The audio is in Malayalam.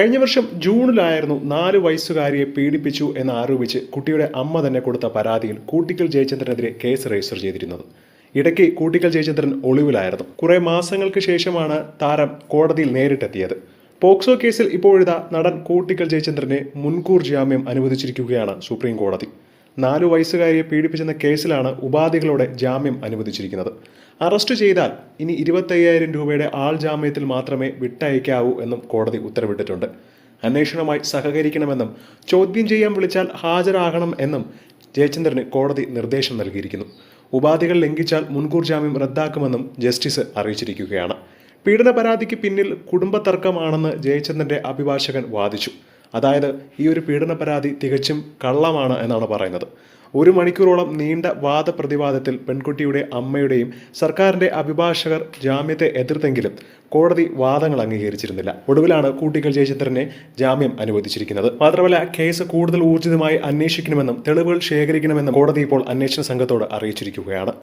കഴിഞ്ഞ വർഷം ജൂണിലായിരുന്നു നാല് വയസ്സുകാരിയെ പീഡിപ്പിച്ചു എന്നാരോപിച്ച് കുട്ടിയുടെ അമ്മ തന്നെ കൊടുത്ത പരാതിയിൽ കൂട്ടിക്കൽ ജയചന്ദ്രനെതിരെ കേസ് രജിസ്റ്റർ ചെയ്തിരുന്നത്. ഇടയ്ക്ക് കൂട്ടിക്കൽ ജയചന്ദ്രൻ ഒളിവിലായിരുന്നു. കുറെ മാസങ്ങൾക്ക് ശേഷമാണ് താരം കോടതിയിൽ നേരിട്ടെത്തിയത്. പോക്സോ കേസിൽ ഇപ്പോഴിതാ നടൻ കൂട്ടിക്കൽ ജയചന്ദ്രനെ മുൻകൂർ ജാമ്യം അനുവദിച്ചിരിക്കുകയാണ് സുപ്രീം കോടതി. നാലു വയസ്സുകാരിയെ പീഡിപ്പിച്ചെന്ന കേസിലാണ് ഉപാധികളോടെ ജാമ്യം അനുവദിച്ചിരിക്കുന്നത്. അറസ്റ്റ് ചെയ്താൽ ഇനി ഇരുപത്തയ്യായിരം രൂപയുടെ ആൾ ജാമ്യത്തിൽ മാത്രമേ വിട്ടയക്കാവൂ എന്നും കോടതി ഉത്തരവിട്ടിട്ടുണ്ട്. അന്വേഷണവുമായി സഹകരിക്കണമെന്നും ചോദ്യം ചെയ്യാൻ വിളിച്ചാൽ ഹാജരാകണം എന്നും ജയചന്ദ്രന് കോടതി നിർദ്ദേശം നൽകിയിരിക്കുന്നു. ഉപാധികൾ ലംഘിച്ചാൽ മുൻകൂർ ജാമ്യം റദ്ദാക്കുമെന്നും ജസ്റ്റിസ് അറിയിച്ചിരിക്കുകയാണ്. പീഡന പരാതിക്ക് പിന്നിൽ കുടുംബ തർക്കമാണെന്ന് ജയചന്ദ്രന്റെ അഭിഭാഷകൻ വാദിച്ചു. അതായത് ഈ ഒരു പീഡന പരാതി തികച്ചും കള്ളമാണ് എന്നാണ് പറയുന്നത്. ഒരു മണിക്കൂറോളം നീണ്ട വാദപ്രതിവാദത്തിൽ പെൺകുട്ടിയുടെ അമ്മയുടെയും സർക്കാരിന്റെ അഭിഭാഷകർ ജാമ്യത്തെ എതിർത്തെങ്കിലും കോടതി വാദങ്ങൾ അംഗീകരിച്ചിരുന്നില്ല. ഒടുവിലാണ് കൂട്ടിക്കൽ ജയചന്ദ്രനെ ജാമ്യം അനുവദിച്ചിരിക്കുന്നത്. മാത്രമല്ല കേസ് കൂടുതൽ ഊർജിതമായി അന്വേഷിക്കണമെന്നും തെളിവുകൾ ശേഖരിക്കണമെന്നും കോടതി ഇപ്പോൾ അന്വേഷണ സംഘത്തോട് അറിയിച്ചിരിക്കുകയാണ്.